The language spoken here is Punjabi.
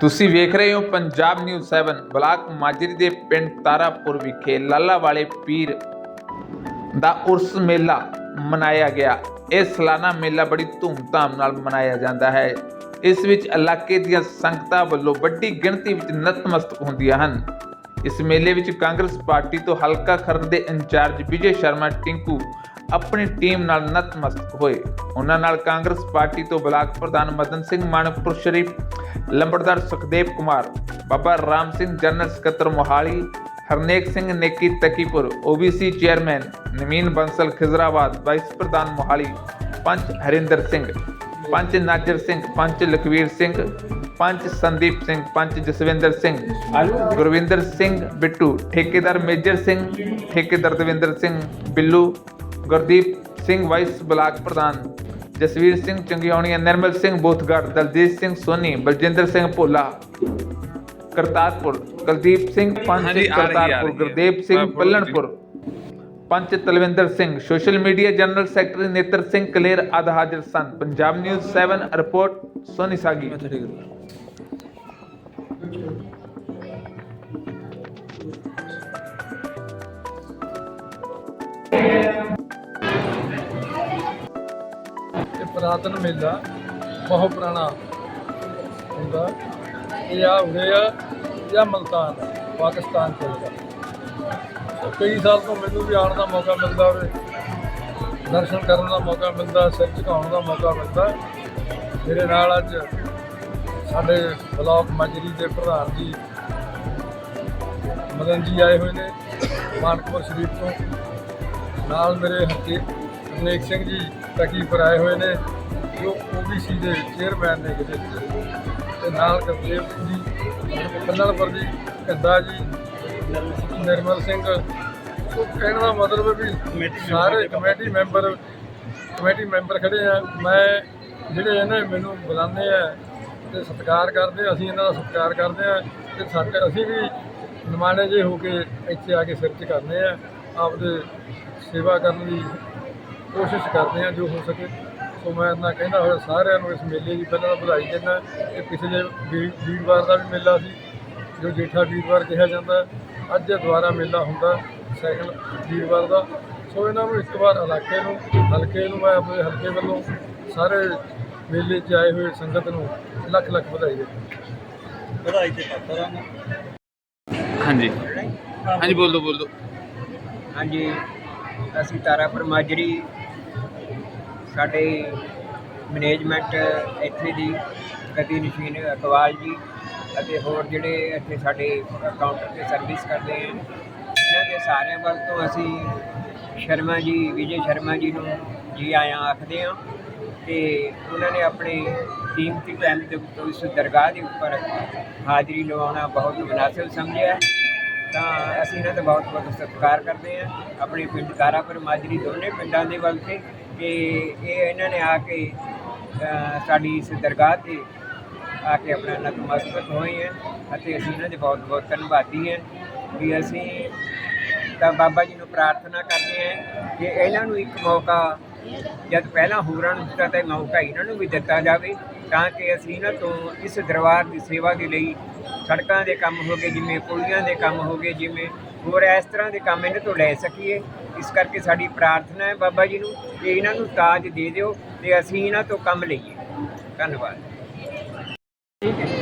ਤੁਸੀਂ ਵੇਖ ਰਹੇ ਹੋ ਪੰਜਾਬ ਨਿਊਜ਼ 7 ਬਲਾਕ ਮਾਜਰੀ ਦੇ ਪਿੰਡ ਤਾਰਾਪੁਰ ਵਿਖੇ ਲਾਲਾ ਵਾਲੇ ਪੀਰ ਦਾ ਉਰਸ ਮੇਲਾ ਮਨਾਇਆ ਗਿਆ। ਇਹ ਸਾਲਾਨਾ ਮੇਲਾ ਬੜੀ ਧੂਮਧਾਮ ਨਾਲ ਮਨਾਇਆ ਜਾਂਦਾ ਹੈ। ਇਸ ਵਿੱਚ ਇਲਾਕੇ ਦੀਆਂ ਸੰਗਤਾਂ ਵੱਲੋਂ ਵੱਡੀ ਗਿਣਤੀ ਵਿੱਚ ਨਤਮਸਤਕ ਹੁੰਦੀਆਂ ਹਨ। ਇਸ ਮੇਲੇ ਵਿੱਚ ਕਾਂਗਰਸ ਪਾਰਟੀ ਤੋਂ ਹਲਕਾ ਖਰੜ ਦੇ ਇੰਚਾਰਜ ਵਿਜੇ ਸ਼ਰਮਾ, ਟਿੰਕੂ ਆਪਣੀ ਟੀਮ ਨਾਲ ਨਤਮਸਤਕ ਹੋਏ। ਉਹਨਾਂ ਨਾਲ ਕਾਂਗਰਸ ਪਾਰਟੀ ਤੋਂ ਬਲਾਕ ਪ੍ਰਧਾਨ ਮਦਨ ਸਿੰਘ, ਮਾਨਕਪੁਰ ਸ਼ਰੀਫ ਲੰਬੜਦਾਰ ਸੁਖਦੇਵ ਕੁਮਾਰ, ਬਾਬਾ ਰਾਮ ਸਿੰਘ, ਜਨਰਲ ਸਕੱਤਰ Mohali, Harnek Singh, Neki Takipur, OBC chairman Naveen Bansal, Khizrabad, vice ਪ੍ਰਧਾਨ ਮੋਹਾਲੀ ਪੰਚ ਹਰਿੰਦਰ ਸਿੰਘ ਪੰਚ ਨਾਜਰ ਸਿੰਘ ਪੰਚ ਲਖਵੀਰ ਸਿੰਘ ਪੰਚ ਸੰਦੀਪ ਸਿੰਘ ਪੰਚ ਜਸਵਿੰਦਰ ਸਿੰਘ, ਗੁਰਵਿੰਦਰ ਸਿੰਘ ਬਿੱਟੂ, ਠੇਕੇਦਾਰ ਮੇਜਰ ਸਿੰਘ, ਠੇਕੇਦਾਰ ਦਵਿੰਦਰ ਸਿੰਘ ਬਿੱਲੂ ਗੁਰਦੀਪ ਸਿੰਘ ਵਾਈਸ ਬਲਾਕ ਪ੍ਰਧਾਨ ਜਸਵੀਰ ਸਿੰਘ ਚੰਗਿਆਉਣੀਆ ਨਿਰਮਲ ਸਿੰਘ ਬੋਥਗੜ ਦਲਜੀਤ ਸਿੰਘ ਸੋਨੀ ਬਲਜਿੰਦਰ ਸਿੰਘ ਭੋਲਾ ਕਰਤਾਰਪੁਰ ਕੁਲਦੀਪ ਸਿੰਘ ਪੰਚ ਹਾਂਜੀ, ਆ ਰਹੀ ਹੈ, ਆ ਕਰਤਾਰਪੁਰ ਰਹੀ ਹੈ। ਗੁਰਦੇਵ ਸਿੰਘ ਮੈਂ ਫੋਟੋ ਪੱਲਣਪੁਰ ਪੰਚ Talwinder Singh social media general secretary Netar Singh Kaler ਆਦ ਹਾਜ਼ਰ ਸਨ ਪੰਜਾਬ ਨਿਊਜ਼ 7 ਰਿਪੋਰਟ ਸੋਨੀ ਸਾਗੀ ਪੁਰਾਤਨ ਮੇਲਾ ਬਹੁਤ ਪੁਰਾਣਾ ਹੁੰਦਾ। ਇਹ ਆ ਉਰੇ ਆ ਜਾਂ ਮਲਤਾਨ, ਪਾਕਿਸਤਾਨ ਕੋਲ ਕਈ ਸਾਲ ਤੋਂ ਮੈਨੂੰ ਵੀ ਆਉਣ ਦਾ ਮੌਕਾ ਮਿਲਦਾ ਹੋਵੇ, ਦਰਸ਼ਨ ਕਰਨ ਦਾ ਮੌਕਾ ਮਿਲਦਾ, ਸਿਰ ਝੁਕਾਉਣ ਦਾ ਮੌਕਾ ਮਿਲਦਾ। ਮੇਰੇ ਨਾਲ ਅੱਜ ਸਾਡੇ ਬਲਾਕ ਮਾਜਰੀ ਦੇ ਪ੍ਰਧਾਨ ਜੀ, ਮਦਨ ਜੀ ਆਏ ਹੋਏ ਨੇ, ਮਾਨਕਪੁਰ ਸ਼ਰੀਫ ਤੋਂ। ਨਾਲ ਮੇਰੇ ਹੱਥੇ ਅਨੇਕ ਸਿੰਘ ਜੀ ਤਕੀਪੁਰ ਆਏ ਹੋਏ ਨੇ ਜੋ ਓਬੀਸੀ ਦੇ ਚੇਅਰਮੈਨ ਨੇ ਕਿਤੇ ਤੇ ਨਾਲ ਗੁਰਦੇਵ ਜੀ ਕੰਨੜਪੁਰ ਜੀ ਕੱਦਾ ਜੀ ਨਿਰਮਲ ਸਿੰਘ। ਸੋ ਕਹਿਣ ਦਾ ਮਤਲਬ ਹੈ ਵੀ ਸਾਰੇ ਕਮੇਟੀ ਮੈਂਬਰ ਕਮੇਟੀ ਮੈਂਬਰ ਖੜੇ ਆ। ਮੈਂ ਜਿਹੜੇ ਇਹਨੇ ਮੈਨੂੰ ਬੁਲਾਉਂਦੇ ਆ ਤੇ ਸਤਿਕਾਰ ਕਰਦੇ ਆ, ਅਸੀਂ ਇਹਨਾਂ ਦਾ ਸਤਿਕਾਰ ਕਰਦੇ ਆ ਤੇ ਸਾਡੇ ਅਸੀਂ ਵੀ ਨਮਾਣੇ ਜੇ ਹੋ ਕੇ ਇੱਥੇ ਆ ਕੇ ਸਿਰ ਝੁਕਾਉਂਦੇ ਆ ਆਪਦੇ ਸੇਵਾ ਕਰਨ ਦੀ ਕੋਸ਼ਿਸ਼ ਕਰਦੇ ਆ ਜੋ ਹੋ ਸਕੇ। ਸੋ ਮੈਂ ਇੰਨਾ ਕਹਿੰਦਾ ਹੋਇਆ ਸਾਰਿਆਂ ਨੂੰ ਇਸ ਮੇਲੇ ਦੀ ਪਹਿਲਾਂ ਵਧਾਈ ਦਿੰਦਾ ਇਹ ਪਿਛਲੇ ਵੀ- ਵੀਰਵਾਰ ਦਾ ਵੀ ਮੇਲਾ ਸੀ ਜੋ ਜੇਠਾ ਵੀਰਵਾਰ ਕਿਹਾ ਜਾਂਦਾ ਹੈ। ਅੱਜ ਇਹ ਦੁਬਾਰਾ ਮੇਲਾ ਹੁੰਦਾ ਸੈਕੰਡ ਵੀਰਵਾਰ ਦਾ। ਸੋ ਇਹਨਾਂ ਨੂੰ ਇੱਕ ਵਾਰ ਇਲਾਕੇ ਨੂੰ ਹਲਕੇ ਨੂੰ ਮੈਂ ਆਪਣੇ ਹਲਕੇ ਵੱਲੋਂ ਸਾਰੇ ਮੇਲੇ 'ਚ ਆਏ ਹੋਏ ਸੰਗਤ ਨੂੰ ਲੱਖ ਲੱਖ ਵਧਾਈ ਦਿੰਦਾ ਵਧਾਈ ਤੇ ਪਾਤਰ ਹਾਂਜੀ। ਹਾਂਜੀ ਬੋਲੋ ਬੋਲੋ। ਹਾਂਜੀ ਅਸੀਂ ਤਾਰਾਪੁਰ ਮਾਜਰੀ ਸਾਡੇ ਮੈਨੇਜਮੈਂਟ ਇੱਥੇ ਦੀ ਗਤੀ ਨਸ਼ੀਨ ਅਕਵਾਲ ਜੀ ਅਤੇ ਹੋਰ ਜਿਹੜੇ ਇੱਥੇ ਸਾਡੇ ਕਾਊਂਟਰ ਤੇ ਸਰਵਿਸ ਕਰਦੇ ਹਨ, ਇਹਨਾਂ ਦੇ ਸਾਰਿਆਂ ਵੱਲ ਤੋਂ ਅਸੀਂ ਸ਼ਰਮਾ ਜੀ, ਵਿਜੇ ਸ਼ਰਮਾ ਜੀ ਨੂੰ ਜੀ ਆਇਆਂ ਆਖਦੇ ਹਾਂ ਤੇ ਉਹਨਾਂ ਨੇ ਆਪਣੇ ਕੀਮਤੀ ਟਾਈਮ ਦੇ ਉੱਤੇ ਇਸ ਦਰਗਾਹ ਦੇ ਉੱਪਰ ਹਾਜ਼ਰੀ ਲਵਾਉਣਾ ਬਹੁਤ ਮੁਨਾਸਿਬ ਸਮਝਿਆ ਤਾਂ ਅਸੀਂ ਇਹਨਾਂ ਦਾ ਬਹੁਤ ਬਹੁਤ ਸਤਿਕਾਰ ਕਰਦੇ ਹਾਂ। ਆਪਣੇ ਪਿੰਡ ਤਾਰਾਪੁਰ ਮਾਜਰੀ ਦੋਨੇ ਪਿੰਡਾਂ ਦੇ ਵੱਲ ਤੇ ਕਿ ਇਹ ਇਹਨਾਂ ਨੇ ਆ ਕੇ ਸਾਡੀ ਇਸ ਦਰਗਾਹ ਤੇ ਆ ਕੇ ਆਪਣਾ ਨਤਮਸਤਕ ਹੋਏ ਹੈ ਅਤੇ ਅਸੀਂ ਇਹਨਾਂ ਦੇ ਬਹੁਤ ਬਹੁਤ ਧੰਨਵਾਦੀ ਹਾਂ ਕਿ ਅਸੀਂ ਤਾਂ ਬਾਬਾ ਜੀ ਨੂੰ ਪ੍ਰਾਰਥਨਾ ਕਰਦੇ ਹਾਂ ਕਿ ਇਹਨਾਂ ਨੂੰ ਇੱਕ ਮੌਕਾ ਜਦ ਪਹਿਲਾਂ ਹੋਰਾਂ ਨੂੰ ਦਿੱਤਾ ਤਾਂ ਇਹ ਮੌਕਾ ਇਹਨਾਂ ਨੂੰ ਵੀ ਦਿੱਤਾ ਜਾਵੇ ਤਾਂ ਕਿ ਅਸੀਂ ਇਹਨਾਂ ਤੋਂ ਇਸ ਦਰਬਾਰ ਦੀ ਸੇਵਾ ਦੇ ਲਈ ਸੜਕਾਂ ਦੇ ਕੰਮ ਹੋ ਗਏ, ਜਿਵੇਂ ਪੁਲੀਆਂ ਦੇ ਕੰਮ ਹੋ ਗਏ, ਜਿਵੇਂ ਹੋਰ ਇਸ ਤਰ੍ਹਾਂ ਦੇ ਕੰਮ ਇਹਨਾਂ ਤੋਂ ਲੈ ਸਕੀਏ। ਇਸ ਕਰਕੇ ਸਾਡੀ ਪ੍ਰਾਰਥਨਾ ਹੈ ਬਾਬਾ ਜੀ ਨੂੰ ਕਿ ਇਹਨਾਂ ਨੂੰ ਤਾਜ ਦੇ ਦਿਓ ਤੇ ਅਸੀਂ ਇਹਨਾਂ ਤੋਂ ਕੰਮ ਲਈਏ। ਧੰਨਵਾਦ। ਠੀਕ ਹੈ।